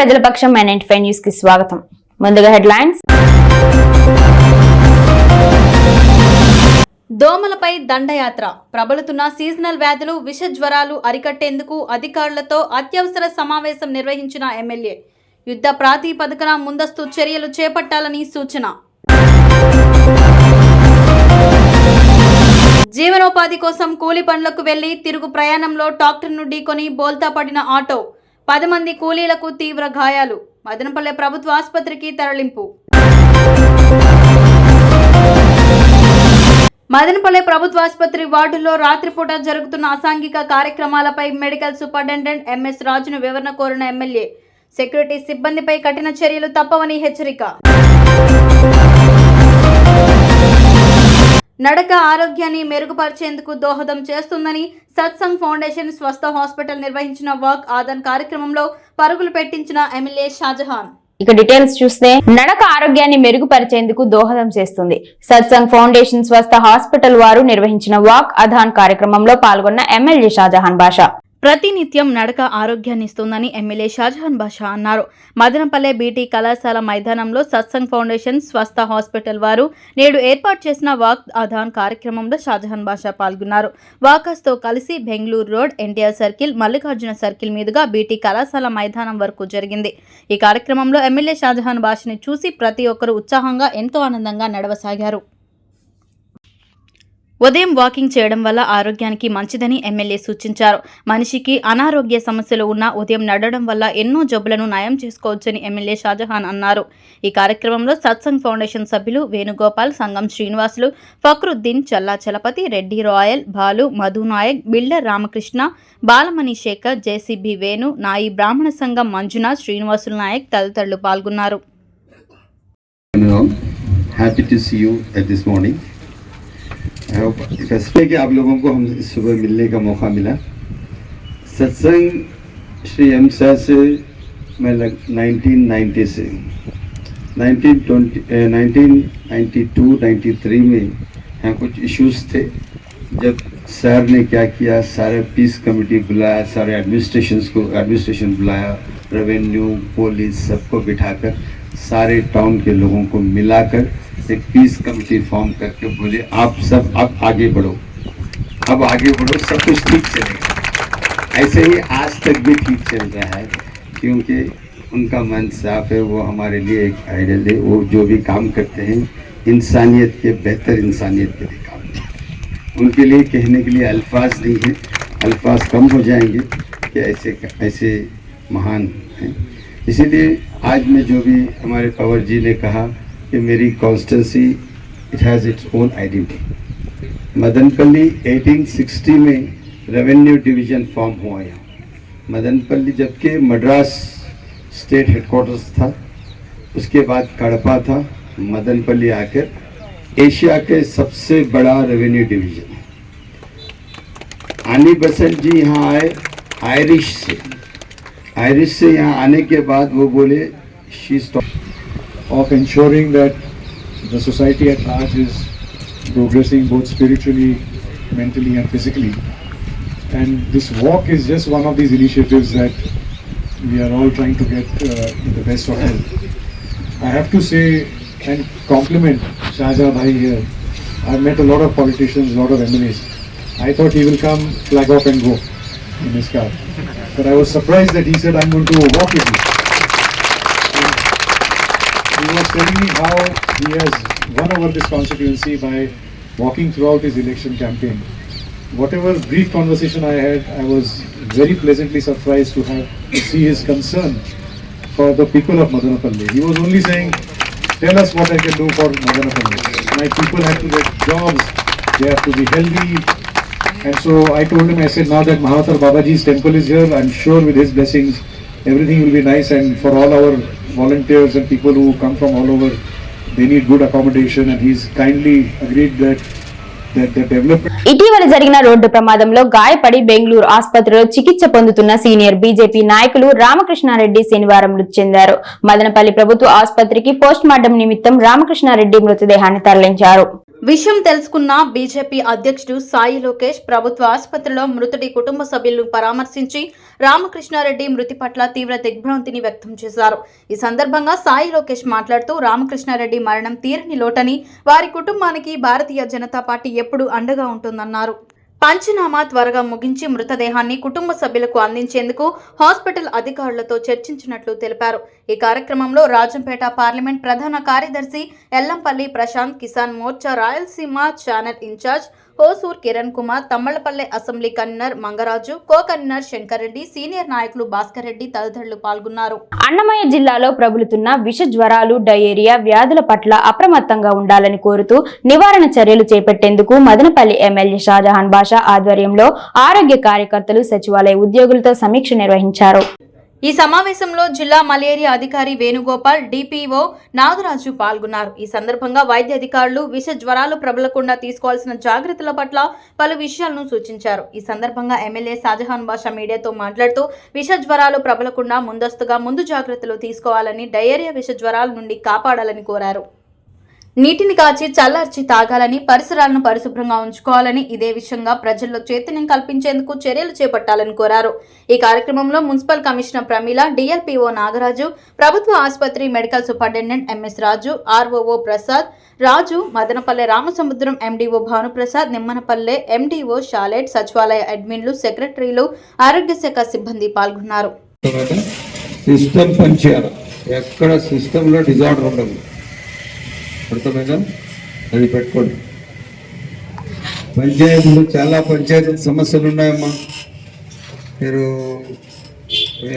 ప్రజల పక్షం ninety five న్యూస్కి స్వాగతం. ముందుగా హెడ్లైన్స్. దోమలపై దండయాత్ర. ప్రబలుతున్న సీజనల్ వ్యాధులు విష జ్వరాలు అరికట్టేందుకు అధికారులతో అత్యవసర సమావేశం నిర్వహించిన ఎమ్మెల్యే. యుద్ధ ప్రాతిపదికన ముందస్తు చర్యలు చేపట్టాలని సూచన. జీవనోపాధి కోసం కూలి పనులకు వెళ్ళి తిరుగు ప్రయాణంలో ట్రాక్టర్ను ఢీకొని బోల్తా పడిన ఆటో. పది మంది కూలీలకు తీవ్ర గాయాలు. మదనపల్లె ప్రభుత్వ ఆసుపత్రికి తరలింపు. మదనపల్లె ప్రభుత్వ ఆసుపత్రి వార్డులో రాత్రిపూట జరుగుతున్న అసాంఘిక కార్యక్రమాలపై మెడికల్ సూపరింటెండెంట్ ఎంఎస్ రాజును వివరణ కోరిన ఎమ్మెల్యే. సెక్యూరిటీ సిబ్బందిపై కఠిన చర్యలు తప్పవని హెచ్చరిక. నడక ఆరోగ్యాన్ని మెరుగుపరిచేందుకు దోహదం చేస్తుందని సత్సంగ్ ఫౌండేషన్ స్వస్థ హాస్పిటల్ నిర్వహించిన వర్క్ ఆదన్ కార్యక్రమంలో పరుగులు పెట్టించిన ఎమ్మెల్యే షాజహాన్. ఇక డీటెయిల్స్ చూస్తే నడక ఆరోగ్యాన్ని మెరుగుపరిచేందుకు దోహదం చేస్తుంది. సత్సంగ్ ఫౌండేషన్ స్వస్థ హాస్పిటల్ వారు నిర్వహించిన వాక్ అధాన్ కార్యక్రమంలో పాల్గొన్న ఎమ్మెల్యే షాజహాన్ బాషా. ప్రతినిత్యం నడక ఆరోగ్యాన్ని ఇస్తుందని ఎమ్మెల్యే షాజహాన్ బాషా అన్నారు. మదనపల్లె బీటీ కళాశాల మైదానంలో సత్సంగ్ ఫౌండేషన్ స్వస్థ హాస్పిటల్ వారు నేడు ఏర్పాటు చేసిన వాక్ ఆధాన్ కార్యక్రమంలో షాజహాన్ బాషా పాల్గొన్నారు. వాకర్స్తో కలిసి Bengaluru road NTR circle Mallikarjuna circle మీదుగా బీటీ కళాశాల మైదానం వరకు జరిగింది. ఈ కార్యక్రమంలో ఎమ్మెల్యే షాజహాన్ బాషాని చూసి ప్రతి ఒక్కరూ ఉత్సాహంగా ఎంతో ఆనందంగా నడవసాగారు. ఉదయం వాకింగ్ చేయడం వల్ల ఆరోగ్యానికి మంచిదని ఎమ్మెల్యే సూచించారు. మనిషికి అనారోగ్య సమస్యలు ఉన్నా ఉదయం నడవడం వల్ల ఎన్నో జబ్బులను నయం చేసుకోవచ్చని ఎమ్మెల్యే షాజహాన్ అన్నారు. ఈ కార్యక్రమంలో సత్సంగ్ ఫౌండేషన్ సభ్యులు వేణుగోపాల్ సంఘం Srinivasulu Fakruddin Challa Chalapathi Reddy royal Balu Madhu Naik builder Ramakrishna Balamani Sekhar JCB Venu Nayi Brahmana సంఘం మంజునాథ్ శ్రీనివాసులు నాయక్ తదితరులు పాల్గొన్నారు. Happy to see you at this morning. फैसले कि आप लोगों को हम इस सुबह मिलने का मौका मिला। सत्संग श्री एम शाह से मैं लग 1990 से 1920 eh, 1992 93 में यहाँ कुछ इश्यूज़ थे। जब सर ने क्या किया सारे पीस कमेटी बुलाया सारे एडमिनिस्ट्रेशन को एडमिनिस्ट्रेशन बुलाया रेवेन्यू पुलिस सबको बिठाकर सारे टाउन के लोगों को मिलाकर एक पीस कमेटी फॉर्म करके बोले, आप सब अब आगे बढ़ो। अब आगे बढ़ो, सब कुछ ठीक चलेगा। ऐसे ही आज तक भी ठीक चल रहा है, क्योंकि उनका मन साफ़ है, वो हमारे लिए एक आइडल है। वो जो भी काम करते हैं, इंसानियत के बेहतर इंसानियत के लिए काम करते उनके लिए कहने के लिए अल्फाज नहीं है। अल्फाज कम हो जाएँगे कि ऐसे ऐसे महान हैं। इसीलिए आज में जो भी हमारे पवर जी ने कहा कि मेरी constituency it has its own identity Madanapalle 1860 में रेवेन्यू डिवीज़न फॉर्म हुआ यहाँ। मदनपल्ली जबकि मद्रास स्टेट हेडक्वार्टर्स था, उसके बाद कड़पा था मदनपल्ली आकर एशिया के सबसे बड़ा रेवेन्यू डिवीज़न है। आनी बसंत जी यहाँ आए आयरिश से। आयरिश से यहाँ आने के बाद वो बोले she of ensuring that the society at large is progressing both spiritually, mentally, and physically. And this walk is just one of these initiatives that we are all trying to get uh, the best of health. I have to say and compliment Shahjah Bhai here. I've met a lot of politicians, a lot of MLAs. I thought he will come, flag off, and go in his car. But I was surprised that he said, I'm going to walk with you. Was telling me how he has won over this constituency by walking throughout his election campaign. Whatever brief conversation I had, I was very pleasantly surprised to have to see his concern for the people of Madanapalli. He was only saying, "Tell us what I can do for Madanapalli. My people have to get jobs. They have to be healthy." And so I told him, I said, now that Mahavatar Babaji's temple is here, I'm sure with his blessings, everything will be nice. And for all our volunteers and people who come from all over, they need good accommodation. And he's kindly agreed that ఇటీవల జరిగిన road ప్రమాదంలో గాయపడి బెంగళూరు ఆసుపత్రిలో చికిత్స పొందుతున్న senior BJP నాయకులు రామకృష్ణారెడ్డి శనివారం మృతి చెందారు మదనపల్లి ప్రభుత్వ ఆసుపత్రికి పోస్ట్ మార్టం నిమిత్తం రామకృష్ణారెడ్డి మృతదేహాన్ని తరలించారు విషయం తెలుసుకున్న బీజేపీ అధ్యక్షుడు సాయి లోకేష్ ప్రభుత్వ ఆసుపత్రిలో మృతుడి కుటుంబ సభ్యులను పరామర్శించి రామకృష్ణారెడ్డి మృతి పట్ల తీవ్ర దిగ్భ్రాంతిని వ్యక్తం చేశారు. ఈ సందర్భంగా సాయి లోకేష్ మాట్లాడుతూ రామకృష్ణారెడ్డి మరణం తీరని లోటని వారి కుటుంబానికి భారతీయ జనతా పార్టీ ఎప్పుడూ అండగా ఉంటుందన్నారు. పంచనామా త్వరగా ముగించి మృతదేహాన్ని కుటుంబ సభ్యులకు అందించేందుకు హాస్పిటల్ అధికారులతో చర్చించినట్లు తెలిపారు. ఈ కార్యక్రమంలో రాజంపేట పార్లమెంట్ ప్రధాన కార్యదర్శి Ellampalli Prashant Kisan Morcha Rayalaseema channel incharge Kosur Kiran Kumar Tammallapalle assembly convener Mangaraju co convener Shankar Reddy senior నాయకులు భాస్కర్ రెడ్డి తదితరులు పాల్గొన్నారు. అన్నమయ్య జిల్లాలో ప్రబలుతున్న విష జ్వరాలు డయేరియా వ్యాధుల పట్ల అప్రమత్తంగా ఉండాలని కోరుతూ నివారణ చర్యలు చేపట్టేందుకు మదనపల్లి ఎమ్మెల్యే షాజహాన్ బాషా ఆధ్వర్యంలో ఆరోగ్య కార్యకర్తలు సచివాలయ ఉద్యోగులతో సమీక్ష నిర్వహించారు. ఈ సమావేశంలో జిల్లా మలేరియా అధికారి వేణుగోపాల్ డిపిఓ నాగరాజు పాల్గొన్నారు. ఈ సందర్భంగా వైద్య అధికారులు విష జ్వరాలు ప్రబలకుండా తీసుకోవాల్సిన జాగ్రత్తల పట్ల పలు విషయాలను సూచించారు. ఈ సందర్భంగా ఎమ్మెల్యే షాజహాన్ బాషా మీడియాతో మాట్లాడుతూ విష జ్వరాలు ప్రబలకుండా ముందస్తుగా ముందు జాగ్రత్తలు తీసుకోవాలని డయేరియా విష జ్వరాల నుండి కాపాడాలని కోరారు. నీటిని కాచి చల్లార్చి తాగాలని పరిసరాలను పరిశుభ్రంగా ఉంచుకోవాలని ఇదే విషయంగా ప్రజల్లో చైతన్యం కల్పించేందుకు చర్యలు చేపట్టాలని కోరారు. ఈ కార్యక్రమంలో municipal commissioner Pramila DLPO Nagaraju ప్రభుత్వ ఆసుపత్రి medical superintendent MS Raju ROO Prasad Raju Madanapalle Ramasamudram MDO Bhanuprasad Nimmanapalle MDO Shalet సచివాలయ అడ్మిన్లు సెక్రటరీలు ఆరోగ్య శాఖ సిబ్బంది పాల్గొన్నారు. సిస్టమ్ పనిచేయాలి ఎక్కడ సిస్టంలో డిజార్డర్ ఉండదు. అర్థమైందా అది పెట్టుకోండి. పంచాయతీలు చాలా పంచాయతీ సమస్యలు ఉన్నాయమ్మా మీరు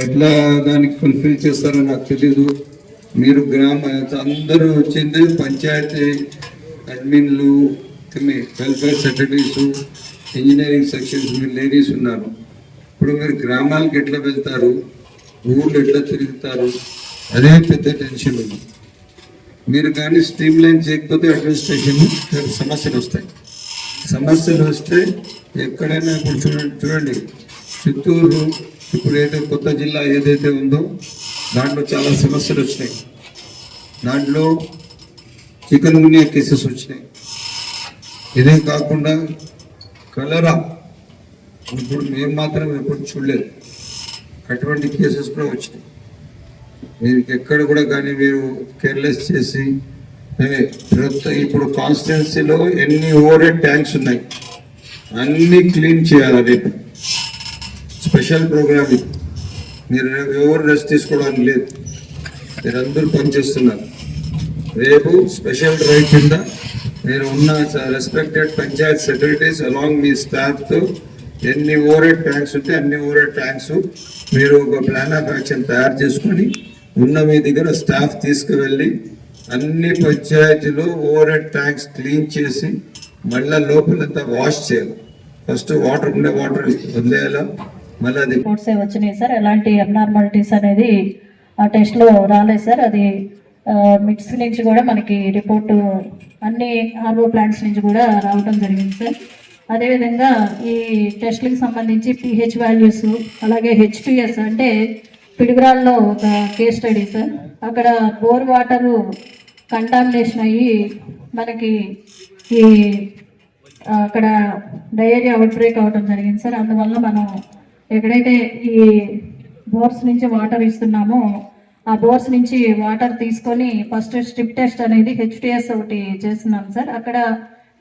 ఎట్లా దానికి ఫుల్ఫిల్ చేస్తారో నాకు తెలీదు. మీరు గ్రామ అందరూ వచ్చింది పంచాయతీ అడ్మిన్లు వెల్ఫేర్ సెక్రటరీస్ ఇంజనీరింగ్ సెక్షన్స్ మీరు లేడీస్ ఉన్నారు. ఇప్పుడు మీరు గ్రామాలకు ఎట్లా వెళ్తారు? ఊళ్ళు ఎట్లా తిరుగుతారు? అదే పెద్ద టెన్షన్ ఉంది. మీరు కానీ స్ట్రీమ్ లైన్ చేయకపోతే అడ్మినిస్ట్రేషన్ సమస్యలు వస్తాయి. సమస్యలు వస్తే ఎక్కడైనా ఇప్పుడు చూడండి చూడండి. చిత్తూరు ఇప్పుడు ఏదో కొత్త జిల్లా ఏదైతే ఉందో దాంట్లో చాలా సమస్యలు వచ్చినాయి. దాంట్లో చికెన్ గునియా కేసెస్ వచ్చినాయి. ఇదే కాకుండా కలరా ఇప్పుడు మేము మాత్రం ఎప్పుడు చూడలేదు. అటువంటి కేసెస్ కూడా వచ్చినాయి. మీరు ఎక్కడ కూడా కానీ మీరు కేర్లెస్ చేసి ఏ, ఇప్పుడు కాన్స్టిట్యున్సీలో ఎన్ని ఓవర్ ట్యాంక్స్ ఉన్నాయి? అన్నీ క్లీన్ చేయాలి రేపు స్పెషల్ ప్రోగ్రామ్ మీరు ఎవరు రెస్ట్ తీసుకోవడానికి లేదు. మీరు అందరూ పనిచేస్తున్నారు రేపు స్పెషల్ డ్రైవ్ కింద మీరు ఉన్న రెస్పెక్టెడ్ పంచాయత్ సెక్రటరీస్ అలాంగ్ మీ స్టాఫ్తో ఎన్ని ఓవర్ ట్యాంక్స్ ఉంటే అన్ని ఓవర్ ట్యాంక్స్ మీరు ఒక ప్లాన్ ఆఫ్ యాక్షన్ తయారు చేసుకొని ఉన్న మీ దగ్గర స్టాఫ్ తీసుకువెళ్ళి అన్ని పంచాయతీలు ఓవర్ ట్యాంక్స్ క్లీన్ చేసి మళ్ళీ లోపలంతా వాష్ చేయాలి. ఫస్ట్ వాటర్ ఉండే వాటర్ వదిలేయాలా? మళ్ళీ అది రిపోర్ట్స్ వచ్చినాయి సార్. ఎలాంటి అబ్నార్మాలిటీస్ అనేది ఆ టెస్ట్లో రాలేదు సార్. అది మిట్స్ నుంచి కూడా మనకి రిపోర్టు అన్ని ఆర్ఓ ప్లాంట్స్ నుంచి కూడా రావడం జరిగింది సార్. అదేవిధంగా ఈ టెస్ట్లకు సంబంధించి పిహెచ్ వాల్యూస్ అలాగే హెచ్పిఎస్ అంటే పిడుగురాల్లో ఒక కేస్ స్టడీ సార్. అక్కడ బోర్ వాటరు కంటామినేషన్ అయ్యి మనకి ఈ అక్కడ డయేరియా అవుట్ బ్రేక్ అవడం జరిగింది సార్. అందువల్ల మనం ఎక్కడైతే ఈ బోర్స్ నుంచి వాటర్ ఇస్తున్నామో ఆ బోర్స్ నుంచి వాటర్ తీసుకొని ఫస్ట్ స్ట్రిప్ టెస్ట్ అనేది హెచ్టిఎస్ ఒకటి చేస్తున్నాం సార్. అక్కడ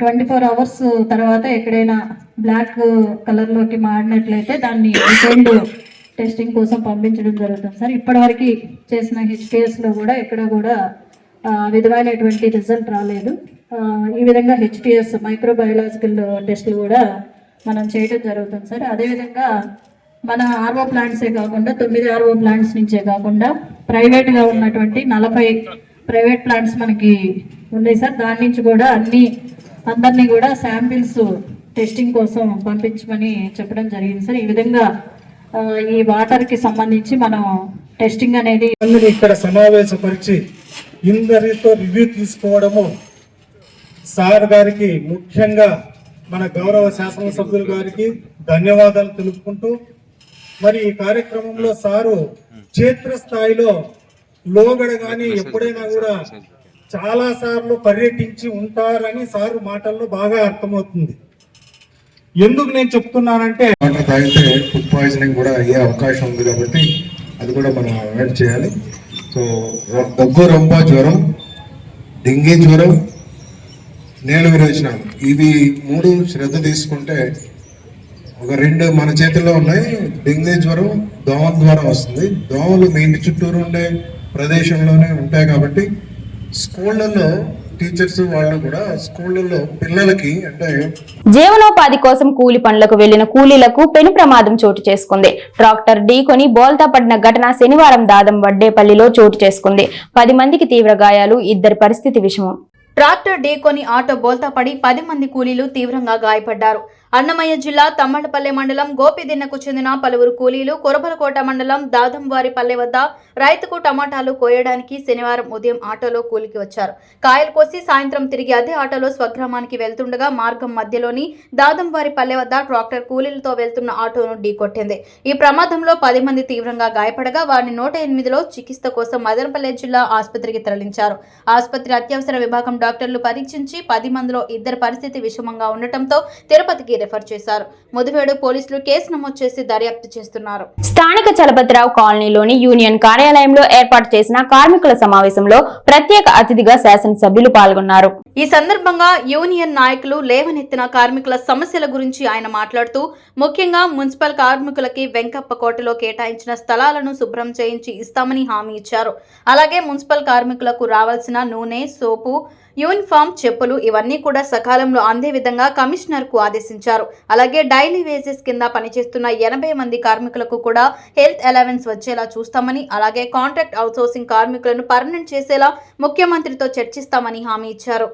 ట్వంటీ ఫోర్ అవర్స్ తర్వాత ఎక్కడైనా బ్లాక్ కలర్లోకి మారినట్లయితే దాన్ని టెస్టింగ్ కోసం పంపించడం జరుగుతుంది. సార్ ఇప్పటివరకు చేసిన హెచ్పిఎస్లో కూడా ఎక్కడ కూడా విధమైనటువంటి రిజల్ట్ రాలేదు. ఈ విధంగా హెచ్పిఎస్ మైక్రోబయలాజికల్ టెస్టులు కూడా మనం చేయడం జరుగుతుంది సార్. అదేవిధంగా మన ఆర్ఓ ప్లాంట్సే కాకుండా తొమ్మిది ఆర్ఓ ప్లాంట్స్ నుంచే కాకుండా ప్రైవేట్గా ఉన్నటువంటి నలభై ప్రైవేట్ ప్లాంట్స్ మనకి ఉన్నాయి సార్. దాని నుంచి కూడా అన్ని అందరినీ కూడా శాంపిల్స్ టెస్టింగ్ కోసం పంపించమని చెప్పడం జరిగింది సార్. ఈ విధంగా ఈ వాటర్కి సంబంధించి మనం టెస్టింగ్ అనేది ఇక్కడ సమావేశపరిచి ఇందరితో రివ్యూ తీసుకోవడము సార్ గారికి ముఖ్యంగా మన గౌరవ శాసనసభ్యులు గారికి ధన్యవాదాలు తెలుపుకుంటూ మరి ఈ కార్యక్రమంలో సారు క్షేత్రస్థాయిలో లోగడ కానీ ఎప్పుడైనా కూడా చాలా సార్లు పర్యటించి ఉంటారని సారు మాటల్లో బాగా అర్థమవుతుంది. ఎందుకు నేను చెప్తున్నానంటే తాగితే ఫుడ్ పాయిజనింగ్ కూడా అయ్యే అవకాశం ఉంది కాబట్టి అది కూడా మనం అవాయిడ్ చేయాలి. సో దగ్గు రొంప జ్వరం డెంగీ జ్వరం నేల విరోచనాలు ఇవి మూడు శ్రద్ధ తీసుకుంటే ఒక రెండు మన చేతిలో ఉన్నాయి. డెంగీ జ్వరం దోమల ద్వారా వస్తుంది. దోమలు మీ ఇంటి చుట్టూరు ఉండే ప్రదేశంలోనే ఉంటాయి కాబట్టి స్కూళ్ళల్లో టీచర్స్ వాళ్ళు కూడా స్కూళ్ళల్లో పిల్లలకి అంటే జీవనోపాధి కోసం కూలి పనులకు వెళ్ళిన కూలీలకు పెను ప్రమాదం చోటు చేసుకుంది. ట్రాక్టర్ ఢీకొని బోల్తా పడిన ఘటన శనివారం దాదం వడ్డేపల్లిలో చోటు చేసుకుంది. పది మందికి తీవ్ర గాయాలు ఇద్దరి పరిస్థితి విషమం. ట్రాక్టర్ ఢీకొని ఆటో బోల్తా పడి పది మంది కూలీలు తీవ్రంగా గాయపడ్డారు. అన్నమయ్య జిల్లా తమ్మడపల్లె మండలం గోపిదిన్నకు చెందిన పలువురు కూలీలు కురబలకోట మండలం దాదంవారిపల్లె వద్ద రైతుకు టమాటాలు కోయడానికి శనివారం ఉదయం ఆటోలో కూలికి వచ్చారు. కాయలు కోసి సాయంత్రం తిరిగి అదే ఆటోలో స్వగ్రామానికి వెళ్తుండగా మార్గం మధ్యలోని దాదంవారిపల్లె వద్ద ట్రాక్టర్ కూలీలతో వెళ్తున్న ఆటోను ఢీకొట్టింది ఈ ప్రమాదంలో పది మంది తీవ్రంగా గాయపడగా వారిని నూట ఎనిమిదిలో చికిత్స కోసం మదనపల్లె జిల్లా ఆసుపత్రికి తరలించారు. ఆసుపత్రి అత్యవసర విభాగం డాక్టర్లు పరీక్షించి పది మందిలో ఇద్దరు పరిస్థితి విషమంగా ఉండటంతో తిరుపతికి రెఫర్ చేశారు. ముదివేడు పోలీసులు కేసు నమోదు చేసి దర్యాప్తు చేస్తున్నారు. స్థానిక చలపతిరావు కాలనీలోని యూనియన్ కార్యాలయంలో ఏర్పాటు చేసిన కార్మికుల సమావేశంలో ప్రత్యేక అతిథిగా శాసనసభ్యులు పాల్గొన్నారు. ఈ సందర్భంగా యూనియన్ నాయకులు లేవనెత్తిన కార్మికుల సమస్యల గురించి ఆయన మాట్లాడుతూ ముఖ్యంగా మున్సిపల్ కార్మికులకి వెంకప్ప కోటలో కేటాయించిన స్థలాలను శుభ్రం చేయించి ఇస్తామని హామీ ఇచ్చారు. అలాగే మున్సిపల్ కార్మికులకు రావాల్సిన నూనె సోపు యూనిఫామ్ చెప్పులు ఇవన్నీ కూడా సకాలంలో అందే విధంగా కమిషనర్కు ఆదేశించారు. అలాగే డైలీ వేజెస్ కింద పనిచేస్తున్న ఎనభై మంది కార్మికులకు కూడా హెల్త్ అలవెన్స్ వచ్చేలా చూస్తామని అలాగే కాంట్రాక్ట్ అవుట్సోర్సింగ్ కార్మికులను పర్మనెంట్ చేసేలా ముఖ్యమంత్రితో చర్చిస్తామని హామీ ఇచ్చారు.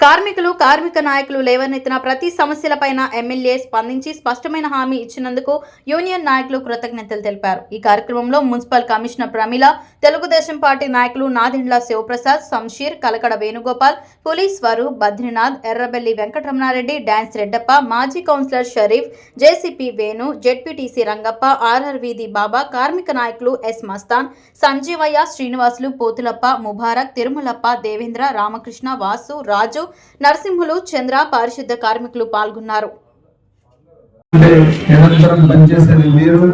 కార్మికులు కార్మిక నాయకులు లేవనెత్తిన ప్రతి సమస్యలపైన ఎమ్మెల్యే స్పందించి స్పష్టమైన హామీ ఇచ్చినందుకు యూనియన్ నాయకులు కృతజ్ఞతలు తెలిపారు. ఈ కార్యక్రమంలో municipal commissioner Pramila Telugu Desam party నాయకులు నాదిండ్ల శివప్రసాద్ సంషీర్ కలకడ వేణుగోపాల్ పులీస్వారు బద్రీనాథ్ ఎర్రబెల్లి వెంకటరమణారెడ్డి డాన్స్ రెడ్డప్ప మాజీ councillor Sharif JCP Venu ZPTC Rangappa RR వీధి బాబా కార్మిక నాయకులు ఎస్ మస్తాన్ సంజీవయ్య శ్రీనివాసులు పోతులప్ప ముబారక్ తిరుమలప్ప దేవేంద్ర రామకృష్ణ వాసు రాజు నరసింహులు చంద్ర పారిశుద్ధ కార్మికులు పాల్గొన్నారు. నిరంతరం పనిచేసేది మీరు.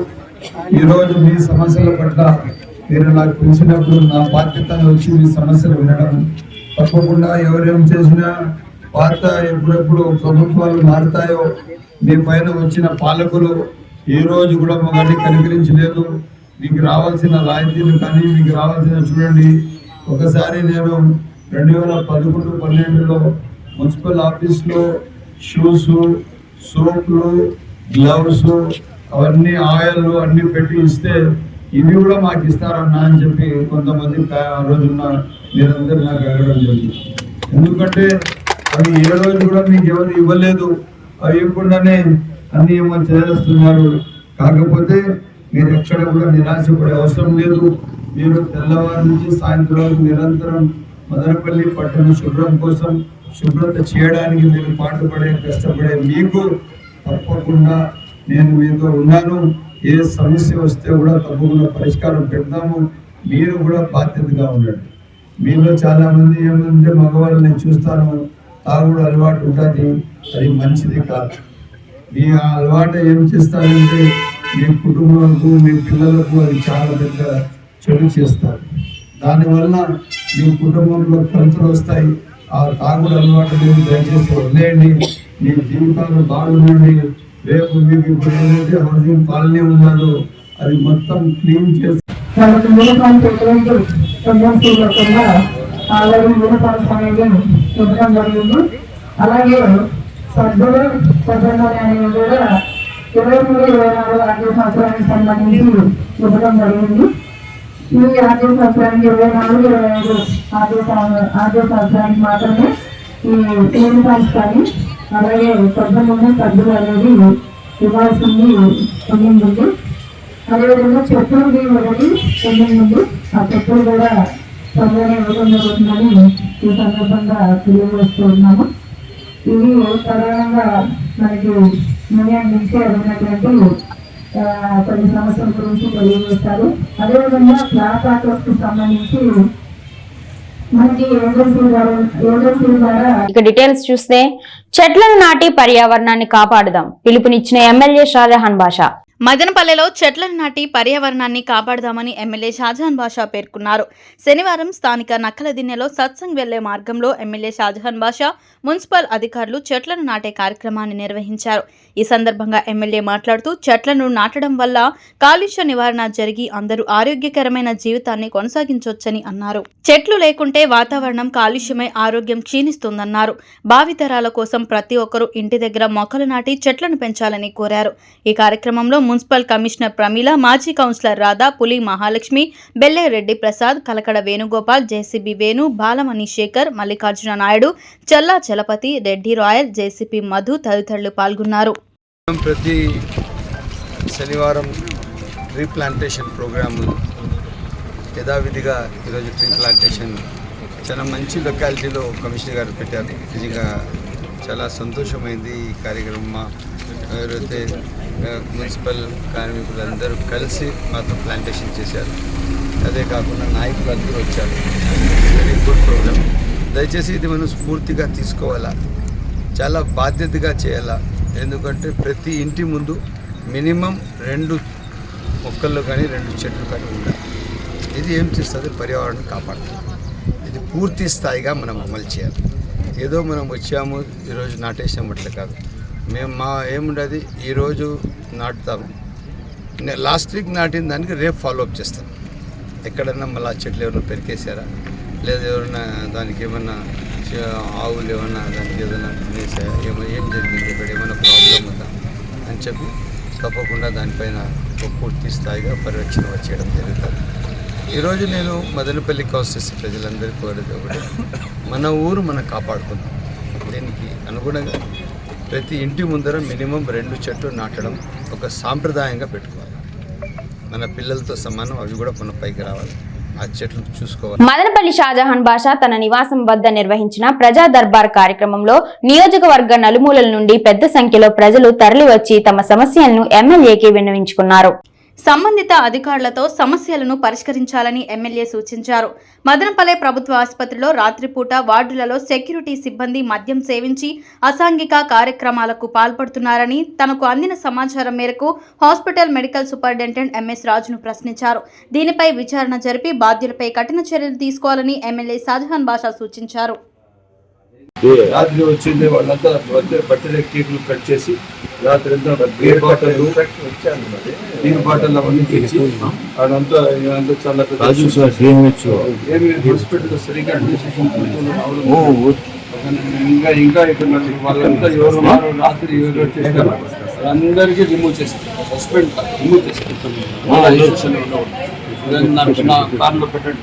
ఈరోజు మీ సమస్యల పట్ల మీరు నాకు పిలిచినప్పుడు నా బాధ్యత వచ్చి మీ సమస్యలు వినడం. తప్పకుండా ఎవరేం చేసినా వార్త ఎప్పుడెప్పుడు ప్రభుత్వాలు మారుతాయో మీ పైన వచ్చిన పాలకులు ఏ రోజు కూడా మమ్మల్ని కనికరించలేదు. మీకు రావాల్సిన రాయితీలు కానీ మీకు రావాల్సిన చూడండి. ఒకసారి నేను రెండు వేల పదకొండు పన్నెండులో మున్సిపల్ ఆఫీస్లో షూస్ సోప్లు గ్లవ్స్ అవన్నీ ఆయిల్ అన్నీ పెట్టి ఇస్తే ఇవి కూడా మాకు ఇస్తారన్నా అని చెప్పి కొంతమంది ఆ రోజున మీరందరూ నాకు అడగడం జరిగింది. ఎందుకంటే అవి ఏ రోజు కూడా మీకు ఎవరు ఇవ్వలేదు. అవి ఇవ్వకుండానే అన్ని ఏమో చేస్తున్నారు కాకపోతే మీరు ఎక్కడ కూడా నిరాశపడే అవసరం లేదు. మీరు తెల్లవారి నుంచి సాయంత్రం వరకు నిరంతరం మదనపల్లి పట్టణ శుభ్రం కోసం శుభ్రత చేయడానికి నేను పాటుపడే కష్టపడే మీకు తప్పకుండా నేను మీతో ఉన్నాను. ఏ సమస్య వస్తే కూడా తప్పకుండా పరిష్కారం పెడతాము. మీరు కూడా బాధ్యతగా ఉండండి. మీలో చాలామంది ఏమంటే మగవాళ్ళు నేను చూస్తాను తాగుడు అలవాటు ఉంటుంది. అది మంచిది కాదు. మీ ఆ అలవాటు ఏం చేస్తారంటే మీ కుటుంబాలకు మీ పిల్లలకు అది చాలా పెద్ద చెడు చేస్తారు. దానివల్ల మీ కుటుంబంలో పంచులు వస్తాయి. ఆ తాగుడు అలవాటు మీరు దయచేసి వదిలేయండి. మీ జీవితాలు బాగుండండి. రేపు మీకు ఇప్పుడు ఏదైతే హౌసింగ్ కాలనీ ఉన్నారు అది మొత్తం క్లీన్ చేసి అలాగే సభ్యులు సభ్యులు అనేవి కూడా ఇరవై మూడు ఇరవై నాలుగు ఆర్థిక సంవత్సరానికి సంబంధించి ఇవ్వడం జరిగింది. ఈ ఆర్థిక సంవత్సరానికి ఇరవై నాలుగు ఇరవై ఐదు ఆర్థిక సంవ- ఆర్థిక సంవత్సరానికి మాత్రమే ఈ యూనిఫామ్స్ కానీ అలాగే పెద్ద ముందు సర్దులు అనేది ఇవ్వాల్సింది ఉంది అదేవిధంగా చెప్పులు ఒకటి తొమ్మిది ఉంది ఆ చెప్పులు కూడా త్వరగానే ఇవ్వడం జరుగుతుందని ఈ సందర్భంగా తెలియజేస్తూ ఉన్నాము. ఇవి ప్రధానంగా మనకి యూనియన్ నుంచి ఉన్నటువంటి కొన్ని సమస్యల గురించి తెలియజేస్తారు. అదేవిధంగా క్లాస్ ఆటోస్కి సంబంధించి ఇక డీటెయిల్స్ చూస్తే చెట్లను నాటి పర్యావరణాన్ని కాపాడుదాం. పిలుపునిచ్చిన ఎమ్మెల్యే షాజహాన్ బాషా. మదనపల్లెలో చెట్లను నాటి పర్యావరణాన్ని కాపాడదామని ఎమ్మెల్యే షాజహాన్ బాషా పేర్కొన్నారు. శనివారం స్థానిక నక్కలదిన్నెలో సత్సంగ్ వెళ్ళే మార్గంలో ఎమ్మెల్యే షాజహాన్ బాషా మున్సిపల్ అధికారులు చెట్లను నాటే కార్యక్రమాన్ని నిర్వహించారు. ఈ సందర్భంగా ఎమ్మెల్యే మాట్లాడుతూ చెట్లను నాటడం వల్ల కాలుష్య నివారణ జరిగి అందరూ ఆరోగ్యకరమైన జీవితాన్ని కొనసాగించవచ్చని అన్నారు. చెట్లు లేకుంటే వాతావరణం కాలుష్యమై ఆరోగ్యం క్షీణిస్తుందన్నారు. భావితరాల కోసం ప్రతి ఒక్కరూ ఇంటి దగ్గర మొక్కలు నాటి చెట్లను పెంచాలని కోరారు. ఈ కార్యక్రమంలో మున్సిపల్ కమిషనర్ ప్రమీల మాజీ councillor Radha Puli Mahalakshmi బెల్లే Reddy Prasad Kalakada Venugopal JCB Venu Balamani Shekhar Mallikarjuna Naidu Challa Chalapathi Reddy Royal JCP Madhu తదితరులు పాల్గొన్నారు. ప్రతి శనివారం ట్రీ ప్లాంటేషన్ ప్రోగ్రామ్ యథావిధిగా ఈరోజు ట్రీ ప్లాంటేషన్ చాలా మంచి లొకాలిటీలో కమిషనర్ గారు పెట్టారు. నిజంగా చాలా సంతోషమైంది ఈ కార్యక్రమం. ఎవరైతే మున్సిపల్ కార్మికులందరూ కలిసి మాతో ప్లాంటేషన్ చేశారు. అదే కాకుండా నాయకులు అందరూ వచ్చారు. వెరీ గుడ్ ప్రోగ్రామ్ దయచేసి ఇది మనం స్ఫూర్తిగా తీసుకోవాలా? చాలా బాధ్యతగా చేయాలా? ఎందుకంటే ప్రతి ఇంటి ముందు మినిమం రెండు మొక్కలు కానీ రెండు చెట్లు కానీ ఉండాలి. ఇది ఏం చేస్తుంది? పర్యావరణం కాపాడుతుంది. ఇది పూర్తి స్థాయిగా మనం అమలు చేయాలి. ఏదో మనం వచ్చాము ఈరోజు నాటేసాము అట్లా కాదు. మేము మా ఏముండదు? ఈరోజు నాటుతాము లాస్ట్ వీక్ నాటిన దానికి రేపు ఫాలోఅప్ చేస్తాం. ఎక్కడన్నా మళ్ళీ ఆ చెట్లు ఎవరైనా పెరికేసారా లేదా ఎవరైనా దానికి ఏమన్నా ఆవులు ఏమన్నా దానికి ఏదైనా తినేసా? ఏమో ఏం జరిగింది? ఇక్కడ ఏమైనా ప్రాబ్లం ఉందా? అని చెప్పి తప్పకుండా దానిపైన పూర్తి స్థాయిగా పరిరక్షణ చేయడం జరుగుతుంది. ఈరోజు నేను మదనపల్లి కాన్స్టిట్యూన్సీ ప్రజలందరికీ కోరేది ఒకటి మన ఊరు మనం కాపాడుకుందాం. దీనికి అనుగుణంగా ప్రతి ఇంటి ముందర మినిమం రెండు చెట్లు నాటడం ఒక సాంప్రదాయంగా పెట్టుకోవాలి. మన పిల్లలతో సమానం అవి కూడా మన పైకి రావాలి. మదనపల్లి షాజహాన్ బాషా తన నివాసం వద్ద నిర్వహించిన ప్రజా దర్బార్ కార్యక్రమంలో నియోజకవర్గ నలుమూలల నుండి పెద్ద సంఖ్యలో ప్రజలు తరలివచ్చి తమ సమస్యలను ఎమ్మెల్యేకి విన్నవించుకున్నారు. సంబంధిత అధికారులతో సమస్యలను పరిష్కరించాలని ఎమ్మెల్యే సూచించారు. మదనపల్లె ప్రభుత్వ ఆసుపత్రిలో రాత్రిపూట వార్డులలో సెక్యూరిటీ సిబ్బంది మద్యం సేవించి అసాంఘిక కార్యక్రమాలకు పాల్పడుతున్నారని తనకు అందిన సమాచారం మేరకు హాస్పిటల్ మెడికల్ సూపరింటెండెంట్ ఎంఎస్ రాజును ప్రశ్నించారు. దీనిపై విచారణ జరిపి బాధ్యులపై కఠిన చర్యలు తీసుకోవాలని ఎమ్మెల్యే షాజహాన్ బాషా సూచించారు. రాత్రి వచ్చింది వాళ్ళంతా బర్త్డే కేకులు కట్ చేసి రాత్రి అంతా బీర్ బాటలు బీర్ బాటలు అవన్నీ తెచ్చి అదంతా ఇదంతా చాలా హాస్పిటల్ సరిగ్గా ఇంకా ఇంకా ఇక్కడ వాళ్ళంతా ఎవరు వారు రాత్రి ఎవరు చేస్తారు. అందరికీ రిమూవ్ చేస్తారు. సస్పెండ్ రిమూవ్ చేస్తారు నా కార్లో పెట్టండి.